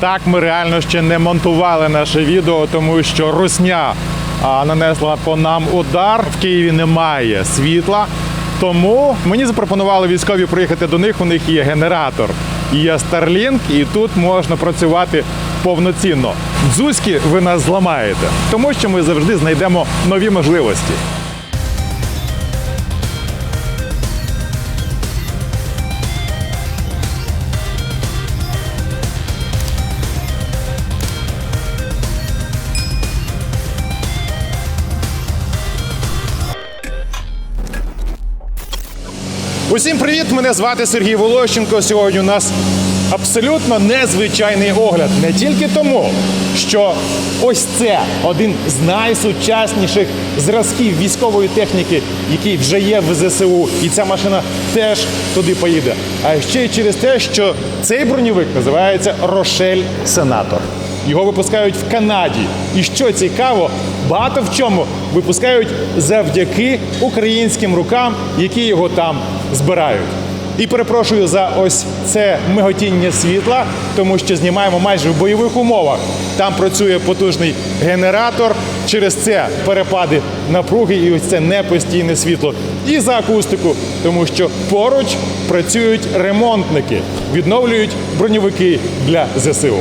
Так ми реально ще не монтували наше відео, тому що русня нанесла по нам удар. В Києві немає світла. Тому мені запропонували військові приїхати до них. У них є генератор, є Starlink, і тут можна працювати повноцінно. Дзузьки ви нас зламаєте, тому що ми завжди знайдемо нові можливості. Усім привіт! Мене звати Сергій Волощенко. Сьогодні у нас абсолютно незвичайний огляд. Не тільки тому, що ось це один з найсучасніших зразків військової техніки, який вже є в ЗСУ, і ця машина теж туди поїде. А ще й через те, що цей броньовик називається Рошель Сенатор. Його випускають в Канаді. І що цікаво, багато в чому випускають завдяки українським рукам, які його там збирають. І перепрошую за ось це миготіння світла, тому що знімаємо майже в бойових умовах. Там працює потужний генератор, через це перепади напруги і ось це непостійне світло. І за акустику, тому що поруч працюють ремонтники, відновлюють броньовики для ЗСУ.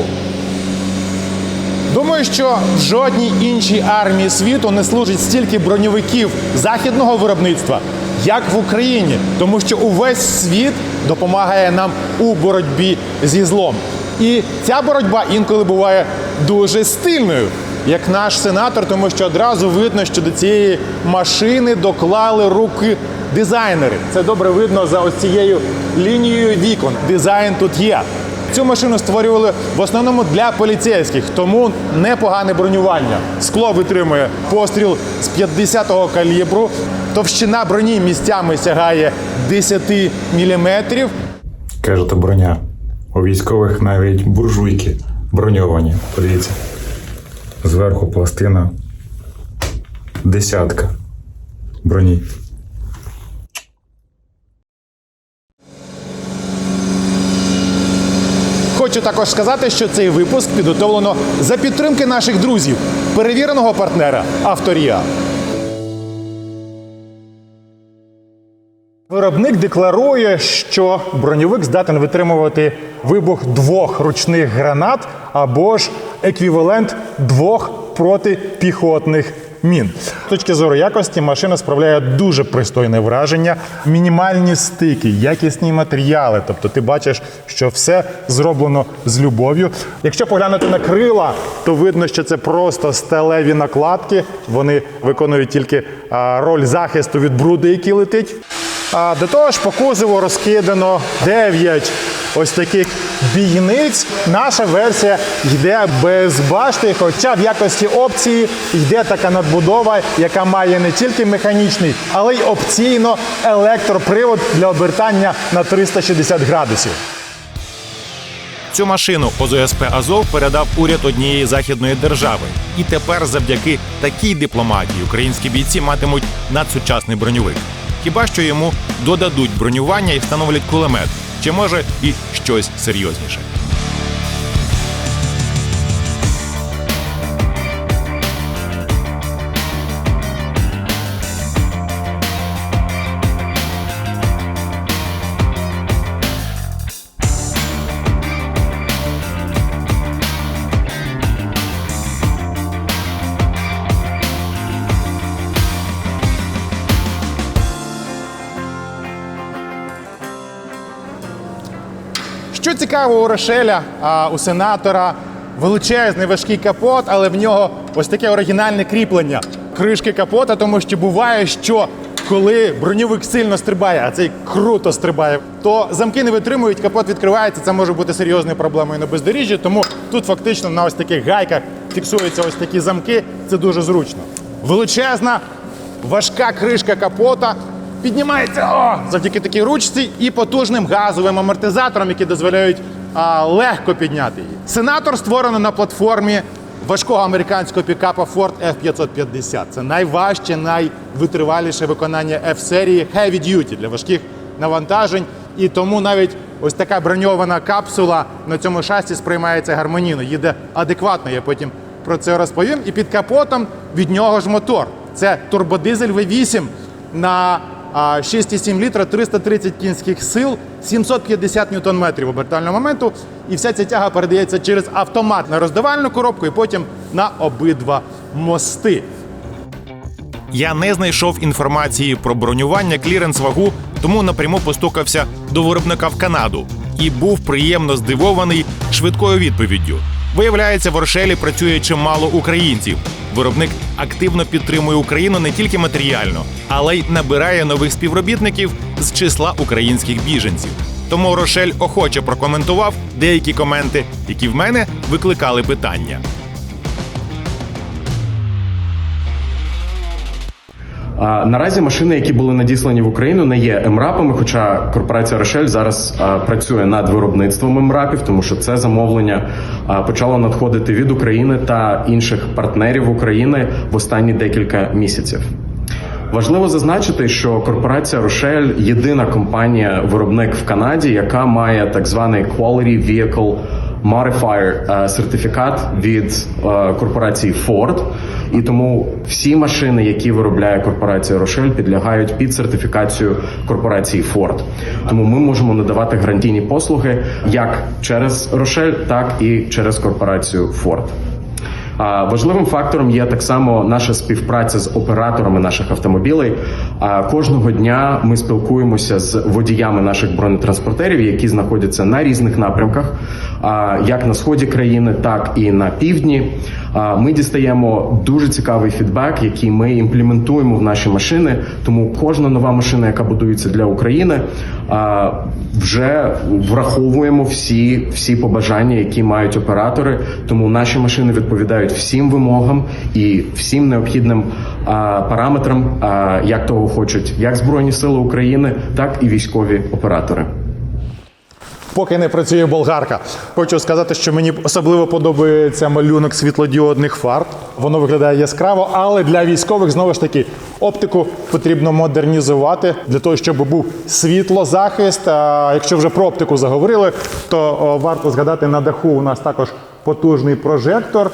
Думаю, що в жодній іншій армії світу не служить стільки броньовиків західного виробництва, як в Україні, тому що увесь світ допомагає нам у боротьбі зі злом. І ця боротьба інколи буває дуже стильною, як наш сенатор, тому що одразу видно, що до цієї машини доклали руки дизайнери. Це добре видно за ось цією лінією вікон. Дизайн тут є. Цю машину створювали в основному для поліцейських, тому непогане бронювання. Скло витримує постріл з 50-го калібру. Товщина броні місцями сягає 10 міліметрів. Кажете, броня. У військових навіть буржуйки броньовані. Подивіться. Зверху пластина. Десятка броні. Хочу також сказати, що цей випуск підготовлено за підтримки наших друзів, перевіреного партнера Авторія. Виробник декларує, що броньовик здатен витримувати вибух двох ручних гранат або ж еквівалент двох протипіхотних мін. З точки зору якості машина справляє дуже пристойне враження. Мінімальні стики, якісні матеріали. Тобто ти бачиш, що все зроблено з любов'ю. Якщо поглянути на крила, то видно, що це просто сталеві накладки. Вони виконують тільки роль захисту від бруду, який летить. А до того ж, по кузову розкидано 9 ось таких бійниць. Наша версія йде без башти, хоча в якості опції йде така надбудова, яка має не тільки механічний, але й опційно електропривод для обертання на 360 градусів. Цю машину ОЗСП Азов передав уряд однієї західної держави. І тепер, завдяки такій дипломатії, українські бійці матимуть надсучасний броньовик. Хіба що йому додадуть бронювання і встановлять кулемет, чи може і щось серйозніше. Цікаво у Рошеля, а, у сенатора величезний важкий капот, але в нього ось таке оригінальне кріплення кришки капота, тому що буває, що коли броньовик сильно стрибає, а цей круто стрибає, то замки не витримують, капот відкривається. Це може бути серйозною проблемою на бездоріжжі. Тому тут фактично на ось таких гайках фіксуються ось такі замки. Це дуже зручно. Величезна, важка кришка капота. Піднімається о, завдяки такій ручці і потужним газовим амортизаторам, які дозволяють а, легко підняти її. Сенатор створено на платформі важкого американського пікапа Ford F550. Це найважче, найвитриваліше виконання F-серії Heavy Duty для важких навантажень. І тому навіть ось така броньована капсула на цьому шасі сприймається гармонійно, їде адекватно. Я потім про це розповім. І під капотом від нього ж мотор. Це турбодизель V8 на 6,7 літра, 330 кінських сил, 750 ньютон-метрів обертального моменту. І вся ця тяга передається через автомат на роздавальну коробку і потім на обидва мости. Я не знайшов інформації про бронювання кліренс вагу, тому напряму постукався до виробника в Канаду і був приємно здивований швидкою відповіддю. Виявляється, в Рошелі працює чимало українців. Виробник активно підтримує Україну не тільки матеріально, але й набирає нових співробітників з числа українських біженців. Тому Рошель охоче прокоментував деякі коменти, які в мене викликали питання. А, Наразі машини, які були надіслані в Україну, не є МРАПами, хоча корпорація Рошель зараз а, працює над виробництвом МРАПів, тому що це замовлення а, почало надходити від України та інших партнерів України в останні декілька місяців. Важливо зазначити, що корпорація Рошель єдина компанія-виробник в Канаді, яка має так званий Quality Vehicle Modifier е, сертифікат від е, корпорації Ford. І тому всі машини, які виробляє корпорація Рошель, підлягають під сертифікацію корпорації Ford. Тому ми можемо надавати гарантійні послуги як через Рошель, так і через корпорацію Ford. Важливим фактором є так само наша співпраця з операторами наших автомобілей. Кожного дня ми спілкуємося з водіями наших бронетранспортерів, які знаходяться на різних напрямках, як на сході країни, так і на півдні. Ми дістаємо дуже цікавий фідбек, який ми імплементуємо в наші машини. Тому кожна нова машина, яка будується для України, вже враховуємо всі, всі побажання, які мають оператори. Тому наші машини відповідають всім вимогам і всім необхідним параметрам, як того хочуть як Збройні Сили України, так і військові оператори. Поки не працює болгарка. Хочу сказати, що мені особливо подобається малюнок світлодіодних фар. Воно виглядає яскраво, але для військових знову ж таки оптику потрібно модернізувати для того, щоб був світлозахист. А якщо вже про оптику заговорили, то варто згадати на даху. У нас також потужний прожектор.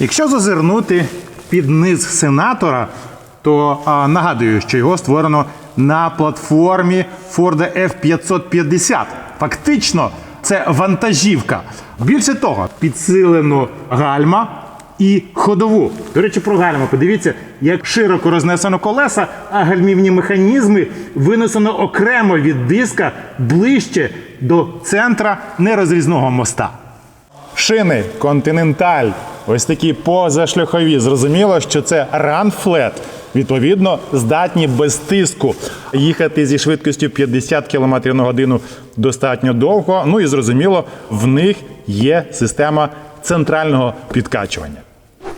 Якщо зазирнути під низ сенатора, то а, нагадую, що його створено на платформі Ford F550. Фактично, це вантажівка. Більше того, підсилено гальма і ходову. До речі, про гальма. Подивіться, як широко рознесено колеса, а гальмівні механізми винесено окремо від диска ближче до центра нерозрізного моста. Шини Continental, ось такі позашляхові. Зрозуміло, що це Flat. Відповідно, здатні без тиску їхати зі швидкістю 50 км на годину достатньо довго. Ну і зрозуміло, в них є система центрального підкачування.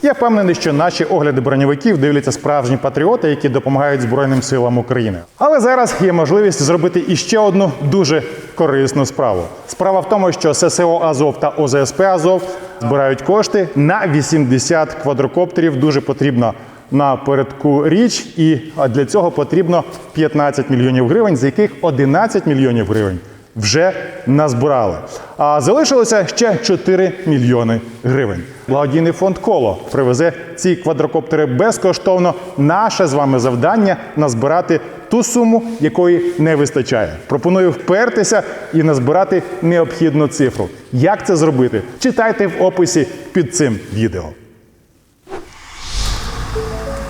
Я впевнений, що наші огляди броньовиків дивляться справжні патріоти, які допомагають Збройним силам України. Але зараз є можливість зробити іще одну дуже корисну справу. Справа в тому, що ССО Азов та ОЗСП Азов збирають кошти на 80 квадрокоптерів. Дуже потрібна на передку річ, і для цього потрібно 15 мільйонів гривень, з яких 11 мільйонів гривень вже назбирали. А залишилося ще 4 мільйони гривень. Благодійний фонд Коло привезе ці квадрокоптери безкоштовно. Наше з вами завдання назбирати ту суму, якої не вистачає. Пропоную впертися і назбирати необхідну цифру. Як це зробити? Читайте в описі під цим відео.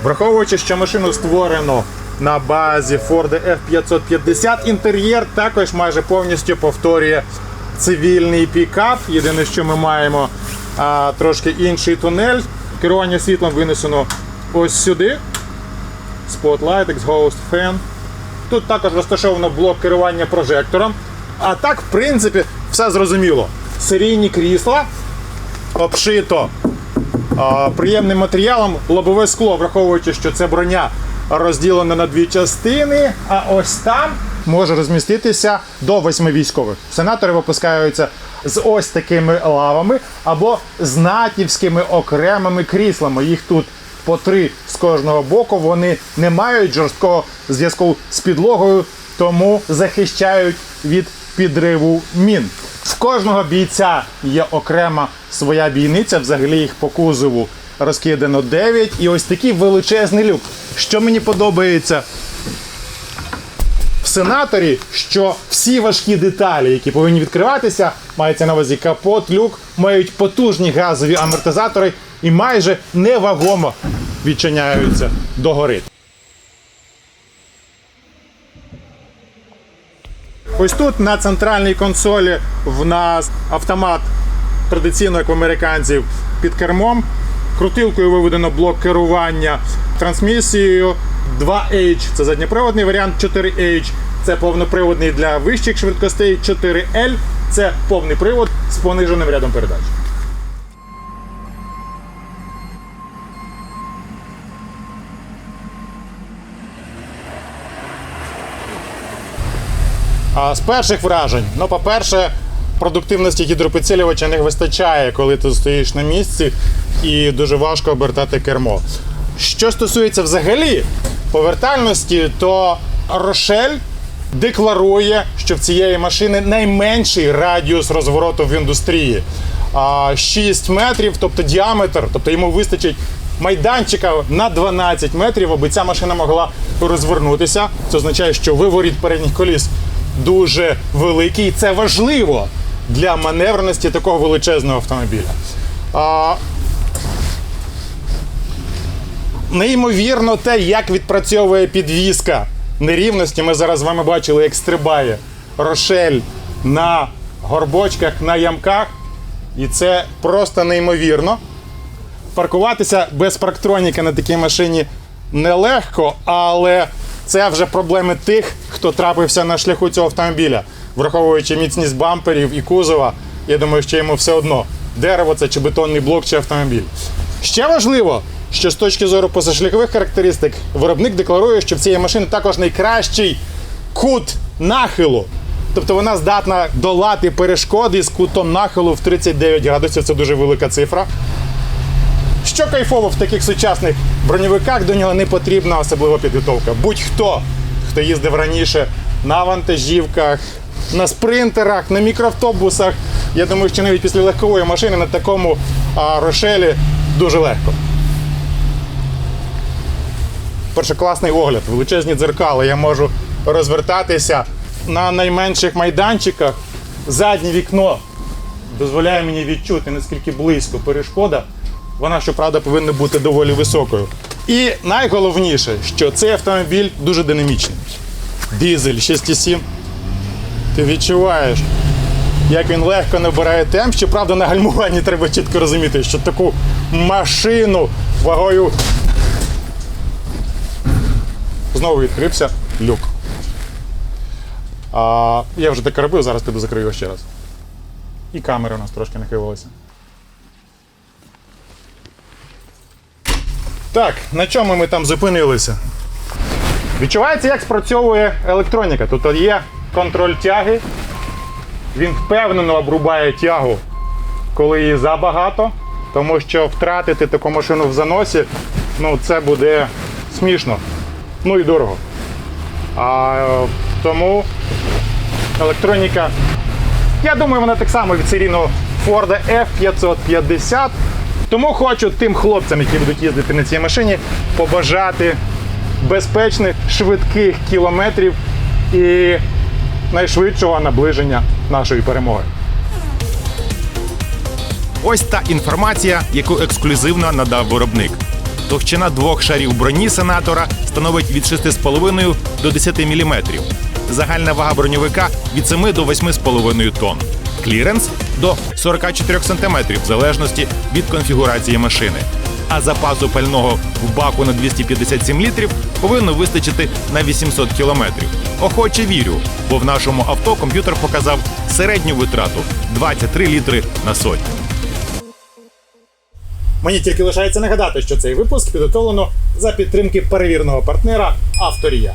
Враховуючи, що машину створено на базі Ford F550, інтер'єр також майже повністю повторює цивільний пікап. Єдине, що ми маємо а, трошки інший тунель. Керування світлом винесено ось сюди. Spotlight, X-Ghost Fan. Тут також розташовано блок керування прожектором. А так, в принципі, все зрозуміло. Серійні крісла обшито приємним матеріалом лобове скло, враховуючи, що це броня розділена на дві частини. А ось там може розміститися до восьми військових. Сенатори випускаються з ось такими лавами або з натівськими окремими кріслами. Їх тут по три з кожного боку. Вони не мають жорсткого зв'язку з підлогою. тому захищають від підриву мін. В кожного бійця є окрема своя бійниця, взагалі їх по кузову розкидано 9. І ось такий величезний люк. Що мені подобається в сенаторі, що всі важкі деталі, які повинні відкриватися, мається на увазі капот, люк, мають потужні газові амортизатори і майже невагомо відчиняються догори. Ось тут на центральній консолі в нас автомат традиційно, як в американців, під кермом. Крутилкою виведено блок керування трансмісією 2H це задньоприводний варіант, 4H це повноприводний для вищих швидкостей, 4L це повний привод з пониженим рядом передач. А з перших вражень, ну, по-перше, продуктивності гідропідсилювача не вистачає, коли ти стоїш на місці і дуже важко обертати кермо. Що стосується взагалі повертальності, то Рошель декларує, що в цієї машини найменший радіус розвороту в індустрії. А 6 метрів, тобто діаметр, тобто йому вистачить майданчика на 12 метрів, аби ця машина могла розвернутися. Це означає, що виворіт передніх коліс дуже великий. І це важливо для маневреності такого величезного автомобіля. А, неймовірно те, як відпрацьовує підвізка нерівності. Ми зараз з вами бачили, як стрибає Рошель на горбочках, на ямках. І це просто неймовірно. Паркуватися без парктроніка на такій машині нелегко, але це вже проблеми тих, хто трапився на шляху цього автомобіля, враховуючи міцність бамперів і кузова. Я думаю, що йому все одно дерево це чи бетонний блок, чи автомобіль. Ще важливо, що з точки зору позашляхових характеристик, виробник декларує, що в цієї машини також найкращий кут нахилу. Тобто вона здатна долати перешкоди з кутом нахилу в 39 градусів. Це дуже велика цифра. Що кайфово в таких сучасних броньовиках, до нього не потрібна особлива підготовка. Будь-хто, хто їздив раніше на вантажівках, на спринтерах, на мікроавтобусах. Я думаю, що навіть після легкової машини на такому а, рошелі дуже легко. Першокласний огляд, величезні дзеркала. Я можу розвертатися на найменших майданчиках. Заднє вікно дозволяє мені відчути, наскільки близько перешкода. Вона, щоправда, повинна бути доволі високою. І найголовніше, що цей автомобіль дуже динамічний. Дизель 6,7. Ти відчуваєш, як він легко набирає темп. Щоправда, на гальмуванні треба чітко розуміти, що таку машину вагою. Знову відкрився люк. А, я вже таке робив, зараз піду закрию його ще раз. І камера у нас трошки нахилилася. Так, на чому ми там зупинилися? Відчувається, як спрацьовує електроніка. Тут є контроль тяги. Він впевнено обрубає тягу, коли її забагато, тому що втратити таку машину в заносі, ну це буде смішно. Ну і дорого. А, тому електроніка. Я думаю, вона так само від серійного Ford F550. Тому хочу тим хлопцям, які будуть їздити на цій машині, побажати безпечних, швидких кілометрів і найшвидшого наближення нашої перемоги. Ось та інформація, яку ексклюзивно надав виробник. Товщина двох шарів броні сенатора становить від 6,5 до 10 мм. Загальна вага броньовика від 7 до 8,5 тонн. Кліренс до 44 см в залежності від конфігурації машини. А запасу пального в баку на 257 літрів повинно вистачити на 800 кілометрів. Охоче вірю, бо в нашому авто комп'ютер показав середню витрату 23 літри на сотню. Мені тільки лишається нагадати, що цей випуск підготовлено за підтримки перевірного партнера Авторія.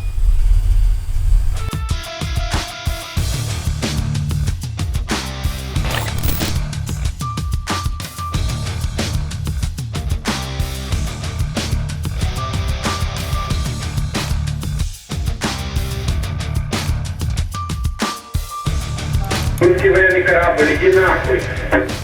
get knocked.